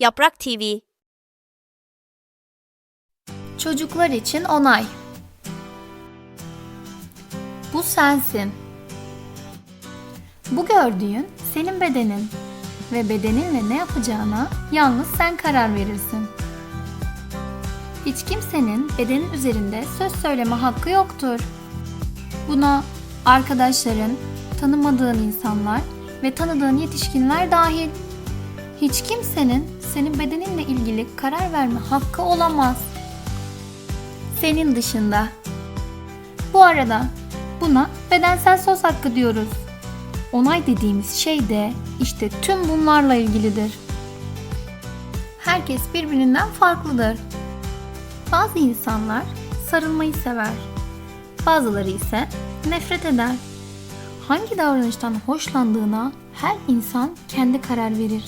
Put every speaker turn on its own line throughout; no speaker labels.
Yaprak TV
Çocuklar için onay. Bu sensin. Bu gördüğün senin bedenin ve bedeninle ne yapacağına yalnız sen karar verirsin. Hiç kimsenin bedenin üzerinde söz söyleme hakkı yoktur. Buna arkadaşların, tanımadığın insanlar ve tanıdığın yetişkinler dahil. Hiç kimsenin senin bedeninle ilgili karar verme hakkı olamaz senin dışında. Bu arada buna bedensel söz hakkı diyoruz. Onay dediğimiz şey de işte tüm bunlarla ilgilidir. Herkes birbirinden farklıdır. Bazı insanlar sarılmayı sever. Bazıları ise nefret eder. Hangi davranıştan hoşlandığına her insan kendi karar verir.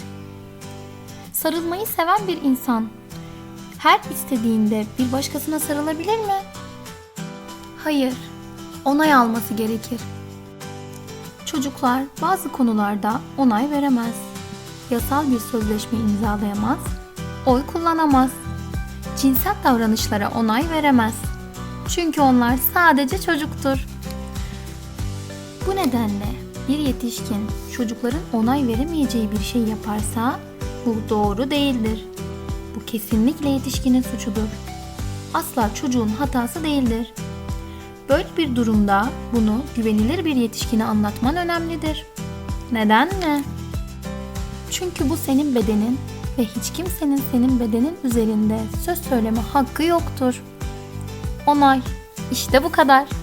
Sarılmayı seven bir insan her istediğinde bir başkasına sarılabilir mi? Hayır. Onay alması gerekir. Çocuklar bazı konularda onay veremez. Yasal bir sözleşme imzalayamaz, oy kullanamaz. Cinsel davranışlara onay veremez. Çünkü onlar sadece çocuktur. Bu nedenle bir yetişkin çocukların onay veremeyeceği bir şey yaparsa bu doğru değildir. Bu kesinlikle yetişkinin suçudur. Asla çocuğun hatası değildir. Böyle bir durumda bunu güvenilir bir yetişkine anlatman önemlidir. Neden mi? Çünkü bu senin bedenin ve hiç kimsenin senin bedenin üzerinde söz söyleme hakkı yoktur. Onay. İşte bu kadar.